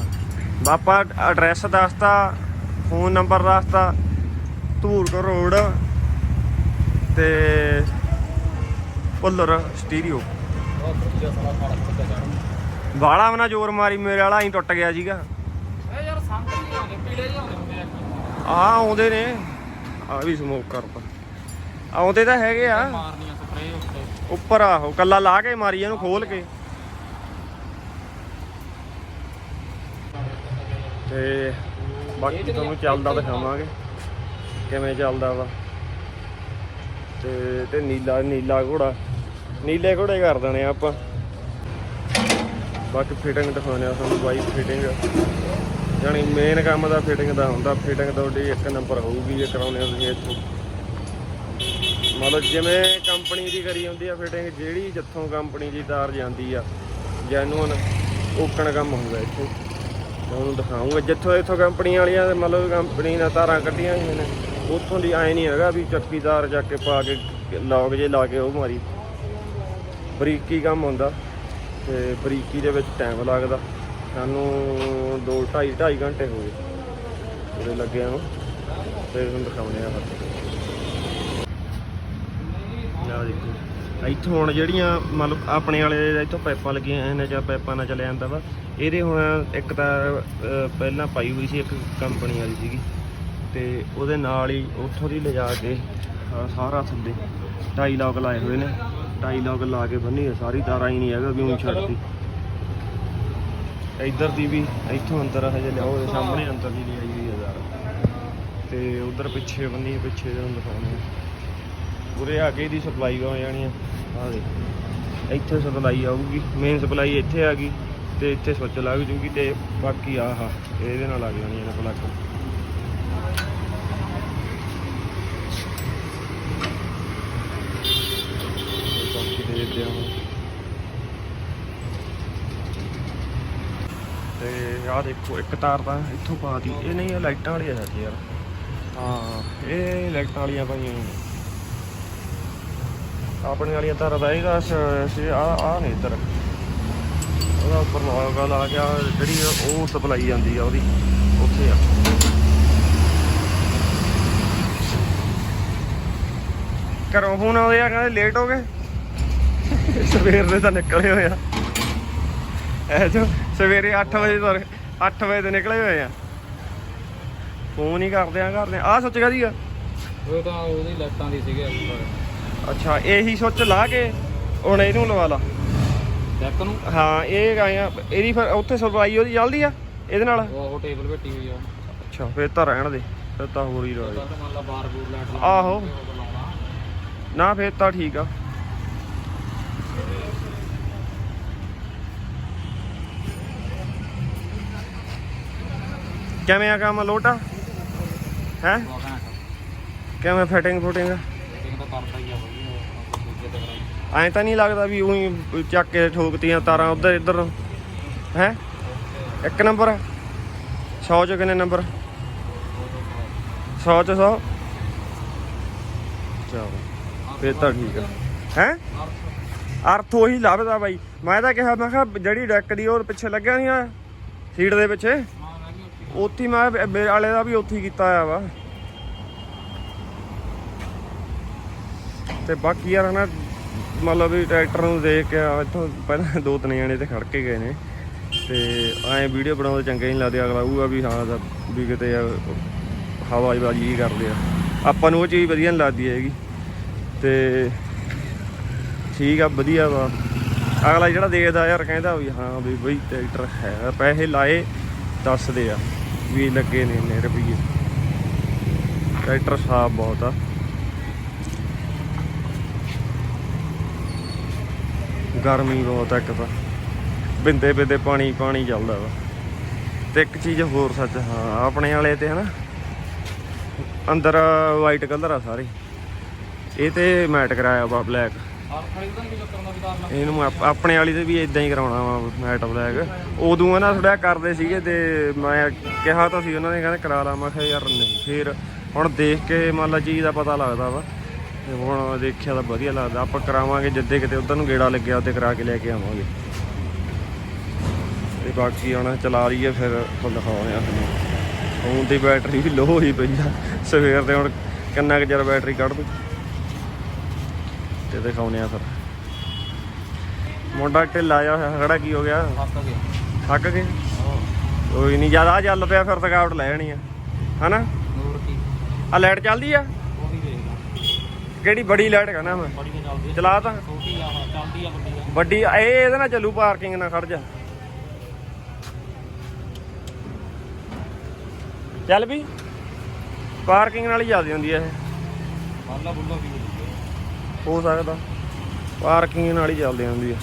ਬਾਪਾ ਐਡਰੈਸ ਦੱਸਤਾ। ਫੋਨ ਨੰਬਰ ਦੱਸਤਾ ਧੂਲਕਰ ਰੋਡ ਤੇ ਪੁੱਲਰ ਸਟੀਰੀਓ। ਵਾਲਾ ਮਨਾ ਜ਼ੋਰ ਮਾਰੀ ਮੇਰੇ ਵਾਲਾ ਹੀ ਟੁੱਟ ਗਿਆ ਸੀਗਾ। ਇਹ ਯਾਰ ਸੰਗ ਨਹੀਂ ਆਉਂਦੇ ਪੀਲੇ ਜਿਹੇ ਆਉਂਦੇ ਹੁੰਦੇ ਆ। ਆਉਂਦੇ ਨੇ। ਆ ਵੀ ਸਮੋਕ ਕਰਦਾ ਆਉਂਦੇ ਤਾਂ ਹੈਗੇ ਆ। ਮਾਰਨੀਆਂ ਸਪਰੇਅ ਉੱਤੇ। ਉੱਪਰ ਆਹੋ ਕੱਲਾ ਲਾ ਕੇ ਮਾਰੀ ਇਹਨੂੰ ਖੋਲ ਕੇ। ਤੇ ਬਾਕੀ ਤੁਹਾਨੂੰ ਚੱਲਦਾ ਦਿਖਾਵਾਂਗੇ। ਕਿਵੇਂ ਚੱਲਦਾ ਵਾ। ਤੇ ਤੇ ਨੀਲਾ ਨੀਲਾ ਘੋੜਾ। ਨੀਲੇ ਘੋੜੇ ਕਰ ਦੇਣੇ ਆਪਾਂ। ਬਾਕੀ ਫਿਟਿੰਗ ਦਿਖਾਉਂਦੇ ਆ ਤੁਹਾਨੂੰ ਬਾਈ ਫਿਟਿੰਗ ਯਾਨੀ ਮੇਨ ਕੰਮ ਦਾ ਫਿਟਿੰਗ ਦਾ ਹੁੰਦਾ। ਫਿਟਿੰਗ ਤੁਹਾਡੀ ਇੱਕ ਨੰਬਰ ਹੋਊਗੀ ਜੇ ਕਰਾਉਣੇ ਤੁਸੀਂ ਇੱਥੋਂ। ਮਤਲਬ ਜਿਵੇਂ ਕੰਪਨੀ ਦੀ ਕਰੀ ਹੁੰਦੀ ਆ ਫਿਟਿੰਗ ਜਿਹੜੀ ਜਿੱਥੋਂ ਕੰਪਨੀ ਦੀ ਤਾਰ ਜਾਂਦੀ ਆ ਜੈਨੂਨ ਓਕਣ ਕੰਮ ਹੁੰਦਾ ਇੱਥੇ। ਤੁਹਾਨੂੰ ਉਹਨੂੰ ਦਿਖਾਉਂਗਾ। ਜਿੱਥੋਂ ਇੱਥੋਂ ਕੰਪਨੀ ਵਾਲੀਆਂ ਦੇ ਮਤਲਬ ਕੰਪਨੀ ਨਾਲ ਤਾਰਾਂ ਕੱਢੀਆਂ ਹੋਈਆਂ ਨੇ, ਉੱਥੋਂ ਦੀ ਐ ਨਹੀਂ ਹੈਗਾ ਵੀ ਚੱਕੀ ਤਾਰ ਜਾ ਕੇ ਪਾ ਕੇ ਲੌਕ ਜੇ ਲਾ ਕੇ ਉਹ ਮਾਰੀ। ਬਰੀਕੀ ਕੰਮ ਹੁੰਦਾ ਤੇ ਬਰੀਕੀ ਦੇ ਵਿੱਚ ਟਾਈਮ ਲੱਗਦਾ। ਸਾਨੂੰ 2 2.5 2.5 ਘੰਟੇ ਹੋ ਗਏ। ਉਹਦੇ ਲੱਗਿਆ ਨੂੰ। ਤੇ ਤੁਹਾਨੂੰ ਦਿਖਾਉਂਦੇ ਆ ਫਿਰ ਲਓ ਦੇਖੋ। ਇੱਥੋਂ ਹੁਣ ਜਿਹੜੀਆਂ ਮਤਲਬ ਆਪਣੇ ਵਾਲੇ ਇੱਥੋਂ ਪਾਈਪਾਂ ਲੱਗੀਆਂ ਨੇ ਜਾਂ ਪਾਈਪਾਂ ਨਾਲ ਚੱਲਿਆ ਜਾਂਦਾ ਵਾ, ਇਹਦੇ ਹੁਣ ਇੱਕ ਤਾਂ ਪਹਿਲਾਂ ਪਾਈ ਹੋਈ ਸੀ ਇੱਕ ਕੰਪਨੀ ਵਾਲੀ ਸੀਗੀ ਤੇ ਉਹਦੇ ਨਾਲ ਹੀ ਉੱਥੋਂ ਦੀ ਲਿਜਾ ਕੇ ਸਾਰਾ ਥੱਲੇ ਟਾਈ ਲੌਕ ਲਾਏ ਹੋਏ ਨੇ ਟਾਈ ਲੌਕ ਲਾ ਕੇ ਬੰਨੀ ਹੈ ਸਾਰੀ ਤਾਰਾਂ ਹੀ ਨਹੀਂ ਹੈਗਾ ਵੀ ਉਹ ਛੱਡਤੀ। ਇੱਧਰ ਦੀ ਵੀ, ਇੱਥੋਂ ਅੰਦਰ ਹਜੇ ਲਿਆਓ ਇਹ ਸਾਹਮਣੇ ਅੰਦਰ ਦੀ ਲਿਆਈ ਹੋਈ ਹੈ ਯਾਰ। ਤੇ ਉਧਰ ਪਿੱਛੇ ਬੰਨੀ ਪਿੱਛੇ ਦੇ ਨੂੰ ਦਿਖਾਉਣੇ ਉਰੇ ਆ ਕੇ ਇਹਦੀ ਸਪਲਾਈ ਹੋ ਜਾਣੀ ਆ। ਆ ਦੇਖ, ਇੱਥੇ ਸਪਲਾਈ ਆਊਗੀ ਮੇਨ ਸਪਲਾਈ ਇੱਥੇ ਆ ਗਈ ਤੇ ਇੱਥੇ ਸਵਿਚ ਲੱਗ ਜੂਗੀ ਤੇ ਬਾਕੀ ਆਹ, ਇਹਦੇ ਨਾਲ ਲੱਗ ਜਾਣੀਆਂ ਨੇ ਪਲੱਗ ਬਾਕੀ ਦੇਖਦੇ ਹਾਂ ਹੁਣ। ਤੇ ਆਹ ਦੇਖੋ, ਇੱਕ ਤਾਰ ਤਾਂ ਇੱਥੋਂ ਪਾਤੀ ਇਹ ਨਹੀਂ, ਇਹ ਲਾਈਟਾਂ ਵਾਲੀ ਆ ਜਾਂਦੀ ਯਾਰ। ਹਾਂ, ਇਹ ਲਾਈਟਾਂ ਵਾਲੀਆਂ ਪਾਈਆਂ ਹੋਈਆਂ ਨੇ। ਆਪਣੇ ਵਾਲੀਆਂ ਤਾਰਾਂ ਦਾ ਸੀ ਆ ਆ ਨਹੀਂ ਇੱਧਰ। ਉਹਦਾ ਉੱਪਰ ਲਗਾ ਲਾ ਕੇ ਜਿਹੜੀ ਉਹ ਸਪਲਾਈ ਜਾਂਦੀ ਆ ਉਹਦੀ, ਉੱਥੇ ਆ। ਘਰੋਂ ਫੋਨ ਆਉਂਦੇ ਆ, ਕਹਿੰਦੇ ਲੇਟ ਹੋ ਗਏ। ਸਵੇਰ ਦੇ ਤਾਂ ਨਿਕਲੇ ਹੋਏ ਆ। ਐ ਜੋ ਸਵੇਰੇ 8 ਵਜੇ ਤੋਂ 8 ਵਜੇ ਦੇ ਨਿਕਲੇ ਹੋਏ ਆ। ਫੋਨ ਹੀ ਕਰਦੇ ਆ ਕਰਦੇ ਆ। ਆਹ ਸੋਚ ਕਾਦੀ ਆ? ਉਹ ਤਾਂ ਉਹਦੀ ਲਾਈਟਾਂ ਦੀ ਸੀਗੇ ਅੱਛਾ ਇਹੀ ਸੁੱਚ ਲਾ ਕੇ ਹੁਣ ਇਹਨੂੰ ਲਵਾ ਲਾ। ਡੈਕ ਨੂੰ? ਹਾਂ ਇਹ ਗਾਇਆ ਇਹਦੀ ਫਿਰ ਉੱਥੇ ਸਫ਼ਾਈ ਉਹਦੀ ਜਲਦੀ ਆ ਇਹਦੇ ਨਾਲ? ਉਹ ਟੇਬਲ ਬੈਠੀ ਹੋਈ ਆ। ਅੱਛਾ ਫਿਰ ਤਾਂ ਰਹਿਣ ਦੇ ਫਿਰ ਤਾਂ ਹੋਰ ਹੀ ਰਹਿ ਮੰਨ ਲਾ ਬਾਰ ਬੂਰ ਲਾਈਟ ਆਹੋ। ਨਾ ਫਿਰ ਤਾਂ ਠੀਕ ਆ। ਕਿਵੇਂ ਆ ਕੰਮ ਲੋਟਾ? ਹੈ? ਕਿਵੇਂ ਫਿਟਿੰਗ ਫੁਟਿੰਗ? ਇਹ ਤਾਂ ਕਰਦਾ ਹੀ ਆ ਬਈ ਉਹ ਦੂਜੇ ਤੇ ਕਰਾਈ ਐਂ ਤਾਂ ਨਹੀਂ ਲੱਗਦਾ ਵੀ ਉਹੀ ਚੱਕ ਕੇ ਠੋਕਤੀਆਂ ਤਾਰਾਂ ਉਧਰ ਇੱਧਰ। ਹੈ? ਇੱਕ ਨੰਬਰ। 100 ਚ ਕਿੰਨੇ ਨੰਬਰ? 100 ਚ 100 ਚਲੋ, ਫੇਰ ਤਾਂ ਠੀਕ ਆ। ਹੈ? ਅਰਥ ਉਹੀ ਲੱਭਦਾ ਬਾਈ। ਮੈਂ ਤਾਂ ਕਿਹਾ, ਮੈਂ ਕਿਹਾ ਜਿਹੜੀ ਡੈਕ ਦੀ ਉਹ ਪਿੱਛੇ ਲੱਗਿਆ ਨਹੀਂ ਆ, ਸੀਟ ਦੇ ਪਿੱਛੇ। ਉੱਥੇ ਮੈਂ ਕਿਹਾ ਵਾਲੇ ਦਾ ਵੀ ਉੱਥੇ ਕੀਤਾ ਆ ਵਾ। ਤੇ ਬਾਕੀ ਯਾਰ ਨਾ ਮਤਲਬ ਵੀ ਟਰੈਕਟਰ ਨੂੰ ਦੇਖ ਕੇ ਆ, ਇੱਥੋਂ ਪਹਿਲਾਂ ਦੋ ਤਿੰਨ ਜਣੇ ਤੇ ਖੜ ਕੇ ਗਏ ਨੇ। ਤੇ ਐਂ ਵੀਡੀਓ ਬਣਾਉਂਦੇ ਚੰਗੇ ਨਹੀਂ ਲੱਗਦੇ, ਅਗਲਾ ਉਹ ਵੀ ਹਾਂ ਦਾ ਵੀ ਕਿਤੇ ਯਾਰ ਹਵਾਬਾਜ਼ੀ ਹੀ ਕਰਦੇ ਆ। ਆਪਾਂ ਨੂੰ ਉਹ ਚੀਜ਼ ਵਧੀਆ ਨਹੀਂ ਲੱਗਦੀ ਹੈਗੀ। ਤੇ ਠੀਕ ਆ, ਵਧੀਆ ਵਾ। ਅਗਲਾ ਜਿਹੜਾ ਦੇਖਦਾ ਯਾਰ, ਕਹਿੰਦਾ ਵੀ ਹਾਂ ਵੀ ਬਈ ਟਰੈਕਟਰ ਹੈ, ਪੈਸੇ ਲਾਏ, ਦੱਸਦੇ ਆ ਵੀ ਲੱਗੇ ਨੇ ਇੰਨੇ ਰੁਪਈਏ। ਟਰੈਕਟਰ ਸਾਫ਼ ਬਹੁਤ ਆ। ਗਰਮੀ ਬਹੁਤ ਆ ਇੱਕ ਤਾਂ। ਬਿੰਦੇ ਬਿੰਦੇ ਪਾਣੀ ਪਾਣੀ ਚੱਲਦਾ ਵਾ। ਤੇ ਇੱਕ ਚੀਜ਼ ਹੋਰ ਸੱਚ, ਹਾਂ, ਆਪਣੇ ਵਾਲੇ ਤੇ ਹਨਾ, ਅੰਦਰ ਵਾਈਟ ਕਲਰ ਆ ਸਾਰੇ। ਇਹ ਤੇ ਮੈਟ ਕਰਾਇਆ ਵਾ ਬਲੈਕ ਇਹਨੂੰ ਆਪ- ਆਪਣੇ ਵਾਲੀ ਤੇ ਵੀ ਇਦਾਂ ਹੀ ਕਰਾਉਣਾ ਵਾ ਮੈਟ ਬਲੈਕ ਉਦੋਂ ਇਹਨਾਂ ਥੋੜਾ ਕਰਦੇ ਸੀਗੇ ਤੇ ਮੈਂ ਕਿਹਾ ਤਾਂ ਸੀ ਉਹਨਾਂ ਨੇ, ਕਹਿੰਦੇ ਕਰਾ ਲਾ। ਮੈਂ ਕਿਹਾ ਯਾਰ ਨਹੀਂ, ਫਿਰ ਹੁਣ ਦੇਖ ਕੇ ਮੰਨ ਲਾ ਚੀਜ਼ ਦਾ ਪਤਾ ਲੱਗਦਾ ਵਾ। ਤੇ ਹੁਣ ਦੇਖਿਆ ਤਾਂ ਵਧੀਆ ਲੱਗਦਾ। ਆਪਾਂ ਕਰਾਵਾਂਗੇ ਜਿੱਦੇ ਕਿਤੇ ਉਧਰ ਨੂੰ ਗੇੜਾ ਲੱਗਿਆ ਉੱਤੇ ਕਰਾ ਕੇ ਲੈ ਕੇ ਆਵਾਂਗੇ। ਤੇ ਬਾਕੀ ਹੁਣ ਚਲਾ ਲਈਏ ਫਿਰ ਤੁਹਾਨੂੰ ਦਿਖਾਉਂਦੇ ਆ ਤੁਹਾਨੂੰ। ਫੋਨ ਦੀ ਬੈਟਰੀ ਵੀ ਲੋ ਹੋਈ ਪਈ ਆ। ਸਵੇਰ ਦੇ ਹੁਣ ਕਿੰਨਾ ਕੁ ਚਿਰ ਬੈਟਰੀ ਕੱਢ ਦੂ ਤੇ ਦਿਖਾਉਂਦੇ ਆ ਫਿਰ। ਮੁੰਡਾ ਢਿੱਲਾ ਜਾ ਹੋਇਆ ਖੜਾ ਕੀ ਹੋ ਗਿਆ? ਥੱਕ ਗਏ ਕੋਈ ਨਹੀਂ ਜ਼ਿਆਦਾ ਚੱਲ ਪਿਆ ਫਿਰ ਥਕਾਵਟ ਲੈ ਜਾਣੀ ਆ। ਹਨਾ? ਨੂਰ ਕੀ। ਆ ਲਾਈਟ ਚੱਲਦੀ ਆ? ਕਿਹੜੀ ਬੜੀ ਲਾਈਟ ਕਹਿੰਦਾ ਮੈਂ। ਬੜੀ ਤੇ ਚੱਲਦੀ ਆ। ਚਲਾ ਤਾਂ। ਛੋਟੀ ਆ ਹਾਂ ਚੱਲਦੀ ਆ ਵੱਡੀ ਆ। ਵੱਡੀ ਇਹ ਇਹਦੇ ਨਾਲ ਚੱਲੂ ਪਾਰਕਿੰਗ ਨਾਲ ਖੜ ਜਾ। ਚੱਲ ਵੀ। ਪਾਰਕਿੰਗ ਨਾਲ ਹੀ ਜਾਂਦੀ ਹੁੰਦੀ ਹੈ ਇਹ। ਬਾਲਾ ਬੁੱਲਾ ਵੀ ਹੁੰਦੀ। ਆ ਹੋ ਸਕਦਾ। ਪਾਰਕਿੰਗ ਨਾਲ ਹੀ ਚੱਲਦੀ ਹੁੰਦੀ ਹੈ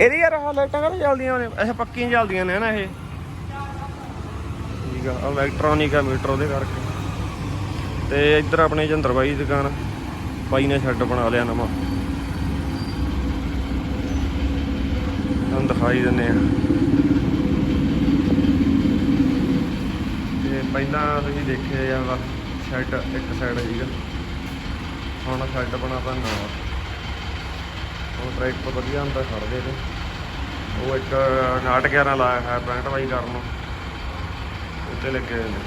ਇਹਦੀ ਯਾਰ ਆਹ ਲਾਈਟਾਂ ਕਦੇ ਚੱਲਦੀਆਂ ਨੇ? ਅੱਛਾ ਪੱਕੀਆਂ ਚੱਲਦੀਆਂ ਨੇ ਨਾ ਇਹ। ਠੀਕ ਆ ਇਲੈਕਟ੍ਰੋਨਿਕ ਆ ਮੀਟਰ ਉਹਦੇ ਕਰਕੇ। ਤੇ ਇੱਧਰ ਆਪਣੇ ਜਿੰਦਰ ਬਾਈ ਦੀ ਦੁਕਾਨ ਬਾਈ ਨੇ ਸ਼ੈੱਡ ਬਣਾ ਲਿਆ ਨਵਾਂ। ਤੁਹਾਨੂੰ ਦਿਖਾਈ ਦਿੰਨੇ ਆ। ਤੇ ਪਹਿਲਾਂ ਤੁਸੀਂ ਦੇਖਿਆ ਜਾਂਦਾ ਸ਼ੈੱਡ ਇੱਕ ਸਾਈਡ ਸੀਗਾ। ਹੁਣ ਸ਼ੈੱਡ ਬਣਾਤਾ ਨਵਾਂ। ਉਹ ਟਰੈਕਟਰ ਵਧੀਆ ਹੁੰਦਾ ਖੜਦੇ ਤੇ। ਉਹ ਇੱਕ 911 ਲਾਇਆ ਹੈ ਪੈਂਟ ਵਾਈ ਕਰਨ ਨੂੰ। ਉੱਤੇ ਲੱਗੇ ਹੋਏ ਨੇ।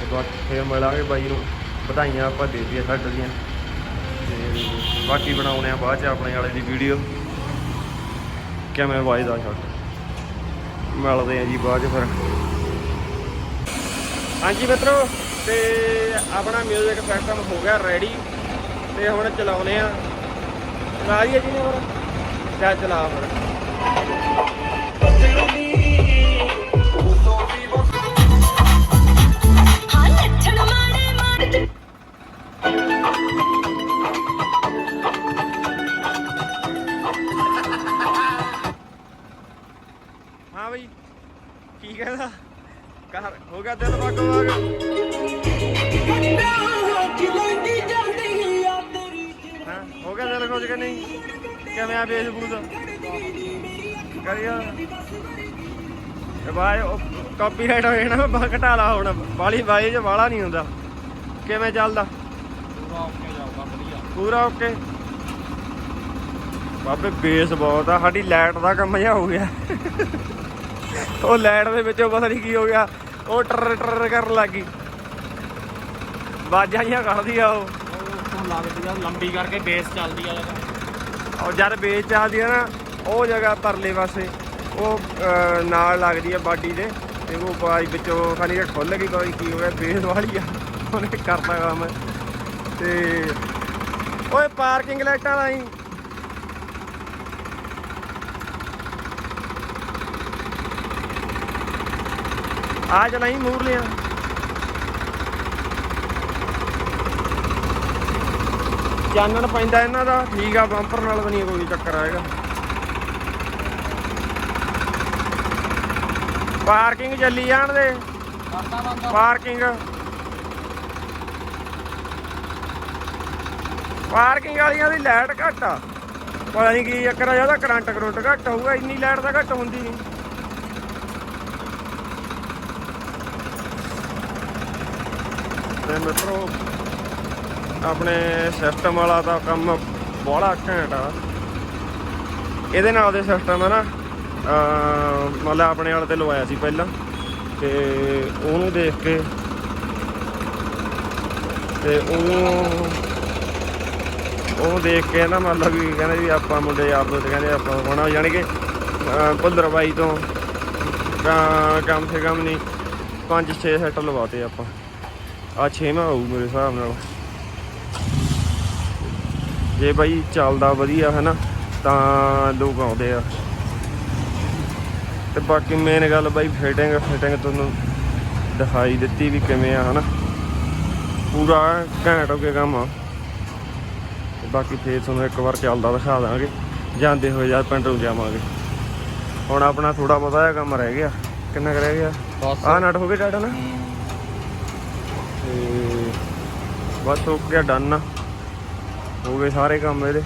ਤੇ ਬਾਕੀ ਫੇਰ ਮਿਲਾਂਗੇ ਬਾਈ ਨੂੰ। ਵਧਾਈਆਂ ਆਪਾਂ ਦੇ ਦਈਏ ਸਾਡੇ ਦੀਆਂ। ਤੇ ਬਾਕੀ ਬਣਾਉਣੇ ਆ ਬਾਅਦ ਚ ਆਪਣੇ ਵਾਲੇ ਦੀ ਵੀਡੀਓ। ਕਿਵੇਂ ਵਾਜਦਾ ਸ਼ਾਟ ਮਿਲਦੇ ਆ ਜੀ ਬਾਅਦ ਚ ਫਿਰ। ਹਾਂਜੀ ਮਿੱਤਰੋ, ਤੇ ਆਪਣਾ ਮਿਊਜ਼ਿਕ ਸਿਸਟਮ ਹੋ ਗਿਆ ਰੈਡੀ ਤੇ ਹੁਣ ਚਲਾਉਨੇ ਆ। ਚਲਾ ਜੀ ਨੇ ਹੋਰ ਚੱਲ ਚਲਾ ਫਿਰ। ਹਾਂ ਬਈ, ਕੀ ਕਹਿੰਦਾ? ਘਰ ਹੋ ਗਿਆ ਦਿਲ ਬਾਗੋ ਬਾਗ। ਹਾਂ, ਹੋ ਗਿਆ ਦਿਲ ਖੁਸ਼ ਕਿ ਨਹੀਂ? ਕਿਵੇਂ ਆ ਬੇਸਬੂਦ? ਕਰੀਆ ਇਹ ਬਾਈ ਕਾਪੀਰਾਈਟ ਹੋ ਜਾਣਾ ਬਾ ਘਟਾ ਹੁਣ। ਬਾਲੀ ਬਾਈ ਚ ਵਾਲਾ ਨਹੀਂ ਹੁੰਦਾ। ਕਿਵੇਂ ਚੱਲਦਾ? ਪੂਰਾ ਓਕੇ ਜਾਊਗਾ ਵਧੀਆ। ਪੂਰਾ ਓਕੇ? ਬਾਬੇ ਬੇਸ ਬਹੁਤ ਆ ਸਾਡੀ ਲਾਈਟ ਦਾ ਕੰਮ ਜਿਹਾ ਹੋ ਗਿਆ। ਉਹ ਲਾਈਟ ਦੇ ਵਿੱਚੋਂ ਪਤਾ ਨਹੀਂ ਕੀ ਹੋ ਗਿਆ ਉਹ ਟਰ ਟਰ ਕਰਨ ਲੱਗੀ ਬਾਜਾਂ ਜਿਹੀਆਂ ਕੱਢਦੀ ਆ ਉਹ। ਉਹ ਲੱਗਦੀ ਆ ਲੰਬੀ ਕਰਕੇ ਬੇਸ ਚੱਲਦੀ ਆ ਜਗਾ ਔਰ ਜਦ ਬੇਸ ਚੱਲਦੀ ਆ ਨਾ ਉਹ ਜਗ੍ਹਾ ਪਰਲੇ ਪਾਸੇ ਉਹ ਨਾਲ ਲੱਗਦੀ ਆ ਬਾਡੀ ਦੇ। ਤੇ ਉਹ ਬਾਈ ਵਿੱਚੋਂ ਖਾਲੀ ਜਿਹਾ ਖੁੱਲ ਗਈ ਕੋਈ ਕੀ ਹੋ ਗਿਆ? ਬੇਸ ਵਾਲੀ ਆ। ਉਹਨੇ ਕਰਤਾ ਕੰਮ। ਤੇ ਓਏ ਪਾਰਕਿੰਗ ਲਾਈਟਾਂ ਲਾਈ। ਆ ਚਲਾਈ ਮੂਰ ਲਿਆ ਚਾਨਣ ਪੈਂਦਾ ਇਹਨਾਂ ਦਾ। ਠੀਕ ਆ, ਬੰਪਰ ਨਾਲ ਤਾਂ ਨਹੀਂ ਕੋਈ ਚੱਕਰ ਆਏਗਾ ਪਾਰਕਿੰਗ ਚੱਲੀ ਜਾਣ ਦੇ। ਪਾਰਕਿੰਗ। ਪਾਰਕਿੰਗ ਵਾਲੀਆਂ ਦੀ ਲਾਈਟ ਘੱਟ ਆ। ਪਤਾ ਨਹੀਂ ਕੀ ਚੱਕਰ ਆ ਜ਼ਿਆਦਾ ਕਰੰਟ ਕਰੰਟ ਘੱਟ ਹੋਊਗਾ, ਇੰਨੀ ਲਾਈਟ ਤਾਂ ਘੱਟ ਹੁੰਦੀ ਨਹੀਂ ਤੇ ਮਿੱਤਰੋ, ਆਪਣੇ ਸਿਸਟਮ ਵਾਲਾ ਤਾਂ ਕੰਮ ਬੜਾ ਘੈਂਟ ਆ। ਇਹਦੇ ਨਾਲ ਦੇ ਸਿਸਟਮ ਹੈ ਨਾ ਮਤਲਬ ਆਪਣੇ ਵਾਲੇ ਤੇ ਲਵਾਇਆ ਸੀ ਪਹਿਲਾਂ ਤੇ ਉਹਨੂੰ ਦੇਖ ਕੇ ਤੇ ਉਹਨੂੰ ਉਹ ਦੇਖ ਕੇ ਨਾ ਮਤਲਬ ਵੀ ਕਹਿੰਦੇ ਵੀ ਆਪਾਂ ਮੁੰਡੇ ਆਪ ਦੋਸਤ ਕਹਿੰਦੇ ਆਪਾਂ ਹੋਣਾ, ਯਾਨੀ ਕਿ, ਅਹ ਬਾਈ ਤੋਂ ਕਾ- ਕਮ ਸੇ ਕਮ ਨਹੀਂ 5-6 ਸੈੱਟ ਲਵਾਤੇ ਆਪਾਂ। ਆ 6ਵਾਂ ਹੋਊ ਮੇਰੇ ਹਿਸਾਬ ਨਾਲ। ਜੇ ਬਾਈ ਚੱਲਦਾ ਵਧੀਆ ਹੈ ਨਾ ਤਾਂ ਲੋਕ ਆਉਂਦੇ ਆ। ਤੇ ਬਾਕੀ ਮੇਨ ਗੱਲ ਬਾਈ ਫਿਟਿੰਗ ਫਿਟਿੰਗ ਤੁਹਾਨੂੰ ਦਿਖਾਈ ਦਿੱਤੀ ਵੀ ਕਿਵੇਂ ਆ ਹਨਾ? ਪੂਰਾ ਘੈਂਟ ਹੋ ਕੇ ਕੰਮ ਆ। ਬਾਕੀ ਫੇਰ ਤੁਹਾਨੂੰ ਇੱਕ ਵਾਰ ਚੱਲਦਾ ਦਿਖਾ ਦਾਂਗੇ। ਜਾਂਦੇ ਹੋਏ ਜਦ ਪਿੰਡ ਨੂੰ ਜਾਵਾਂਗੇ। ਹੁਣ ਆਪਣਾ ਥੋੜਾ ਬਹੁਤਾ ਜਿਹਾ ਕੰਮ ਰਹਿ ਗਿਆ। ਕਿੰਨਾ ਕੁ ਰਹਿ ਗਿਆ? ਆਹ ਨਟ ਹੋ ਗਏ ਡਾਟਾ ਨਾ? ਤੇ ਬਸ ਹੋ ਗਿਆ ਡਨ ਹੋ ਗਏ ਸਾਰੇ ਕੰਮ ਇਹਦੇ।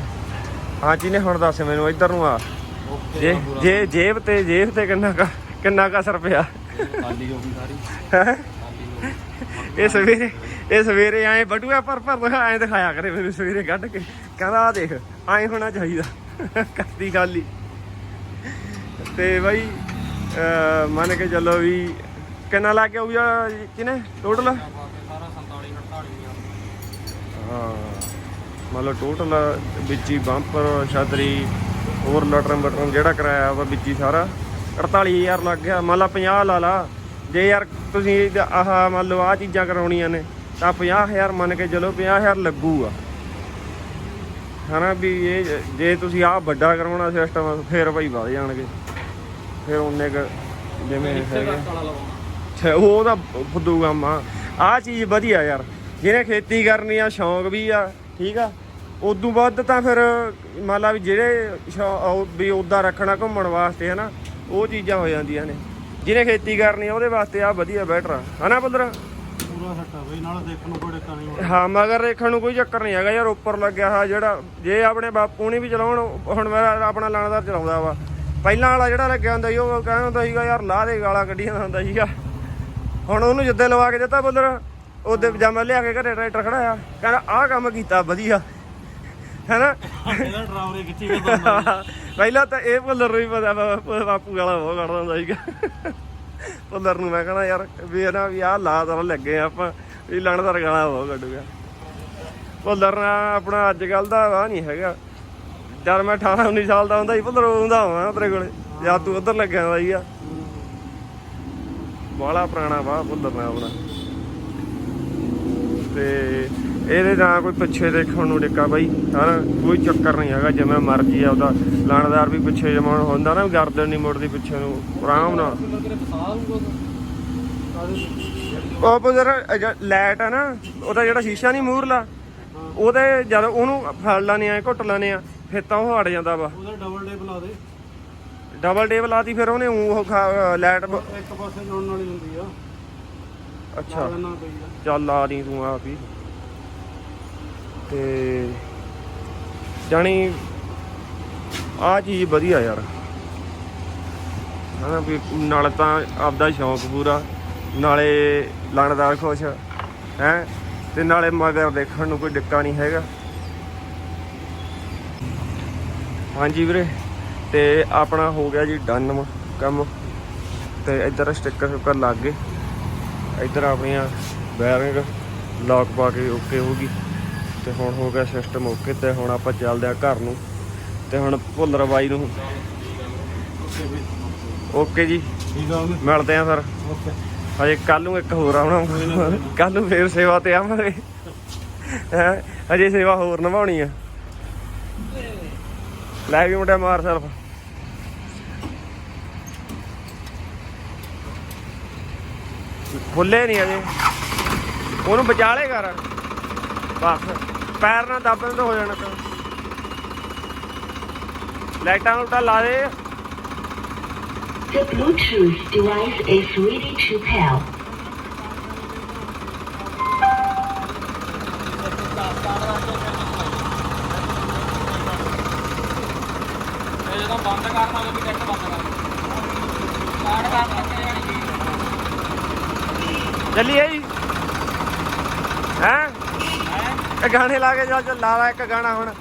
ਹਾਂ ਜੀ ਨੇ ਹੁਣ ਦੱਸ ਮੈਨੂੰ ਇੱਧਰ ਨੂੰ ਆ। ਜੇ ਜੇ ਜੇਬ ਤੇ ਜੇਬ ਤੇ ਕਿੰਨਾ ਕਾ ਕਿੰਨਾ ਕਾ ਅਸਰ ਪਿਆ? ਖਾਲੀ ਹੋ ਗਈ ਸਾਰੀ। ਇਹ ਸਵੇਰੇ ਇਹ ਸਵੇਰੇ ਐ ਬਟੂਆ ਪਰ ਪਰ ਐ ਦਿਖਾਇਆ ਕਰੇ ਮੈਨੂੰ ਸਵੇਰੇ ਕੱਢ ਕੇ। ਕਹਿੰਦਾ ਆ ਦੇਖ ਐ ਹੋਣਾ ਚਾਹੀਦਾ। ਕਰਦੀ ਖਾਲੀ। ਤੇ ਬਾਈ ਮੰਨ ਕੇ ਚੱਲੋ ਵੀ ਕਿੰਨਾ ਲੱਗ ਗਿਆ ਹੋਊਗਾ ਕਿਨੇ ਟੋਟਲ ਪਾ ਕੇ? ਸਾਰਾ 47 48 ਹਜ਼ਾਰ। ਹਾਂ। ਮਤਲਬ ਟੋਟਲ ਵਿੱਚ ਹੀ ਬੰਪਰ ਛਤਰੀ ਹੋਰ ਲਟਰਮ ਬਟਰਮ ਜਿਹੜਾ ਕਰਾਇਆ ਵਾ ਵਿੱਚ ਸਾਰਾ। 48000 ਲੱਗ ਗਿਆ। ਮੰਨ ਲਾ 50 ਲਾ ਲਾ। ਜੇ ਯਾਰ ਤੁਸੀਂ ਆਹ ਮੰਨ ਲਓ ਆਹ ਚੀਜ਼ਾਂ ਕਰਾਉਣੀਆਂ ਨੇ ਤਾਂ 50000 ਮੰਨ ਕੇ ਚਲੋ 50000 ਲੱਗੂਗਾ। ਹਨਾ ਵੀ ਇਹ ਜੇ ਤੁਸੀਂ ਆਹ ਵੱਡਾ ਕਰਾਉਣਾ ਸਿਸਟਮ ਫਿਰ ਭਾਈ ਵਧ ਜਾਣਗੇ। ਫਿਰ ਉਹਨੇ ਕ ਜਿਵੇਂ ਹੈਗੇ। ਉਹ ਤਾਂ ਫੁੱਦੂ ਕੰਮ ਆ। ਆਹ ਚੀਜ਼ ਵਧੀਆ ਯਾਰ। ਜਿਹਨੇ ਖੇਤੀ ਕਰਨੀ ਆ ਸ਼ੌਂਕ ਵੀ ਆ ਠੀਕ ਆ। ਉਦੋਂ ਵੱਧ ਤਾਂ ਫਿਰ ਮੰਨ ਲਾ ਵੀ ਜਿਹੜੇ ਵੀ ਉਦਾਂ ਰੱਖਣਾ ਘੁੰਮਣ ਵਾਸਤੇ ਹਨਾ ਉਹ ਚੀਜ਼ਾਂ ਹੋ ਜਾਂਦੀਆਂ ਨੇ। ਜਿਹਨੇ ਖੇਤੀ ਕਰਨੀ ਆ ਉਹਦੇ ਵਾਸਤੇ ਆ ਵਧੀਆ ਬੈਟਰ ਆ। ਹਨਾ ਪੁੱਤਰ? ਪੂਰਾ ਸੱਟਾ ਬਈ ਨਾਲ ਦੇਖਣ ਨੂੰ ਕੋਈ ਡੱਕਾ ਨਹੀਂ ਹਾਂ ਮਗਰ ਦੇਖਣ ਨੂੰ ਕੋਈ ਚੱਕਰ ਨਹੀਂ ਹੈਗਾ ਯਾਰ ਉੱਪਰ ਲੱਗਿਆ ਹਾਂ ਜਿਹੜਾ ਜੇ ਆਪਣੇ ਬਾਪੂ ਨੇ ਵੀ ਚਲਾਉਣ ਹੁਣ ਮੇਰਾ ਆਪਣਾ ਲਾਣਦਾਰ ਚਲਾਉਂਦਾ ਵਾ। ਪਹਿਲਾਂ ਵਾਲਾ ਜਿਹੜਾ ਲੱਗਿਆ ਹੁੰਦਾ ਸੀ ਉਹ ਕਹਿੰਦਾ ਹੁੰਦਾ ਸੀਗਾ ਯਾਰ ਲਾ ਦੇ ਗਾਲਾਂ ਕੱਢੀਆਂ ਜਾਂਦਾ ਹੁੰਦਾ ਸੀਗਾ। ਹੁਣ ਉਹਨੂੰ ਜਿੱਦੇ ਲਵਾ ਕੇ ਦਿੱਤਾ ਬੁੱਲਰ ਉਹਦੇ ਪਜਾਮਾ ਲਿਆ ਕੇ ਘਰੇ ਟਰੈਕਟਰ ਖੜਾਇਆ ਕਹਿੰਦਾ ਆਹ ਕੰਮ ਕੀਤਾ ਵਧੀਆ। ਹੈਨਾ? ਇਹਦਾ ਡਰਾਵਰੇ ਖਿੱਚੀ ਕਰਦਾ ਪਹਿਲਾਂ ਤਾਂ ਇਹ ਭੁੱਲਰ ਨੂੰ ਵੀ ਪਤਾ ਵਾ- ਬਾਪੂ ਵਾਲਾ ਬਹੁਤ ਕੱਢਦਾ ਹੁੰਦਾ ਸੀਗਾ। ਭੁੱਲਰ ਨੂੰ ਮੈਂ ਕਹਣਾ ਯਾਰ ਵੀ ਇਹ ਨਾ ਵੀ ਆਹ ਲਾ ਤਾਂ ਲੱਗੇ ਆ ਆਪਾਂ ਵੀ ਲਣਦਾਰ ਗਾਲਾਂ ਬਹੁਤ ਕੱਢੂਗਾ। ਭੁੱਲਰ ਨਾ ਆਪਣਾ ਅੱਜ ਕੱਲ ਦਾ ਵਾ ਨਹੀਂ ਹੈਗਾ। ਜਦ ਮੈਂ 18 19 ਸਾਲ ਦਾ ਹੁੰਦਾ ਸੀ ਭੁੱਲਰ ਹੁੰਦਾ ਹਾਂ ਤੇਰੇ ਕੋਲੇ। ਜਾਂ ਤੂੰ ਉਧਰ ਲੱਗਿਆ ਹੋਇਆ ਸੀਗਾ। ਬਾਲਾ ਪੁਰਾਣਾ ਵਾ ਭੁੱਲਰ ਨਾ ਆਪਣਾ। ਤੇ ਇਹਦੇ ਨਾਲ ਕੋਈ ਪਿੱਛੇ ਦੇਖਣ ਨੂੰ ਡਿੱਕਾ ਬਾਈ ਹਨਾ? ਕੋਈ ਚੱਕਰ ਨਹੀਂ ਹੈਗਾ ਜਿਵੇਂ ਮਰਜ਼ੀ ਆ ਉਹਦਾ। ਲਾਣਦਾਰ ਵੀ ਪਿੱਛੇ ਜਮਾਉਣ ਹੁੰਦਾ ਨਾ ਗਰਦਨ ਨਹੀਂ ਮੁੜਦੀ ਪਿੱਛੇ ਨੂੰ ਆਰਾਮ ਨਾਲ। ਉਹ ਪੁੱਤਰ ਲਾਈਟ ਆ ਨਾ ਉਹਦਾ ਜਿਹੜਾ ਸ਼ੀਸ਼ਾ ਨਹੀਂ ਮੂਰਲਾ ਉਹਦੇ ਜਦ ਉਹਨੂੰ ਫੜ ਲਾਨੇ ਆ ਘੁੱਟ ਲਾਨੇ ਆ ਫਿਰ ਤਾਂ ਉਹ ਹਟ ਜਾਂਦਾ ਵਾ। ਉਹਦਾ ਡਬਲ ਡੇ ਬੁਲਾ ਦੇ। ਡਬਲ ਟੇਬਲ ਲਾਤੀ ਫਿਰ ਉਹਨੇ ਉਹ ਲਾਈਟ ਇੱਕ ਪਾਸੇ ਜੋੜਨ ਵਾਲੀ ਹੁੰਦੀ ਆ। ਅੱਛਾ। ਆ ਚੱਲ ਆ ਦੀ ਤੂੰ ਆਪ ਹੀ। ਤੇ ਜਾਣੀ ਆ ਚੀਜ਼ ਵਧੀਆ ਯਾਰ। ਹਨਾ ਵੀ ਨਾਲੇ ਤਾਂ ਆਪਦਾ ਸ਼ੌਂਕ ਪੂਰਾ, ਨਾਲੇ ਲਾਣਦਾਰ ਖੁਸ਼, ਹੈ, ਤੇ ਨਾਲੇ ਮਗਰ ਦੇਖਣ ਨੂੰ ਕੋਈ ਡਿੱਕਾ ਨਹੀਂ ਹੈਗਾ। ਹਾਂਜੀ ਵੀਰੇ, ਤੇ ਆਪਣਾ ਹੋ ਗਿਆ ਜੀ ਡਨ ਕੰਮ, ਤੇ ਇੱਧਰ ਸਟicker ਸੁੱਕਰ ਲੱਗ ਗਏ। ਇੱਧਰ ਆਪਣੀਆਂ ਬੈਰਿੰਗ ਲੌਕ ਪਾ ਕੇ ਓਕੇ ਹੋ ਗਈ। ਤੇ ਹੁਣ ਹੋ ਗਿਆ ਸਿਸਟਮ ਓਕੇ ਤੇ ਹੁਣ ਆਪਾਂ ਚੱਲਦੇ ਆ ਘਰ ਨੂੰ ਤੇ ਹੁਣ ਭੁੱਲਰ ਬਾਈ ਨੂੰ ਓਕੇ ਜੀ। ਮਿਲਦੇ ਆ ਓਕੇ ਹਜੇ ਕੱਲ ਨੂੰ ਇੱਕ ਹੋਰ ਆਉਣਾ ਕੱਲ ਨੂੰ ਫੇਰ ਸੇਵਾ ਤੇ ਆਵਾਂਗੇ। ਹਜੇ ਸੇਵਾ ਹੋਰ ਨਿਭਾਉਣੀ ਆ। ਲੈ ਵੀ ਮੁੰਡਾ ਮਾਰ ਸੈਲਫ। ਖੁੱਲੇ ਨਹੀਂ ਅਜੇ ਉਹਨੂੰ ਬਚਾ ਲੇ ਕਰ ਬਸ। ਪੈਰ ਨਾਲ ਦੱਬਣ ਤੋਂ ਹੋ ਜਾਣਾ ਤਾਂ। ਲਾਈਟਾਂ ਉਲਟਾ ਲਾ ਦੇ। The Bluetooth device is ready to pair. ਇਹ ਜਦੋਂ ਬੰਦ ਕਰਨਾ ਉਹ ਵੀ ਟੈਕਟ ਬੰਦ ਕਰ ਸਟਾਰਟ ਕਰ ਚੱਲੀਏ ਜੀ ਹੈ ਹੈ ਇਹ ਗਾਣੇ ਲਾ ਕੇ ਚੱਲ ਚੱਲ ਲਾ ਲਾ ਇੱਕ ਗਾਣਾ ਹੁਣ।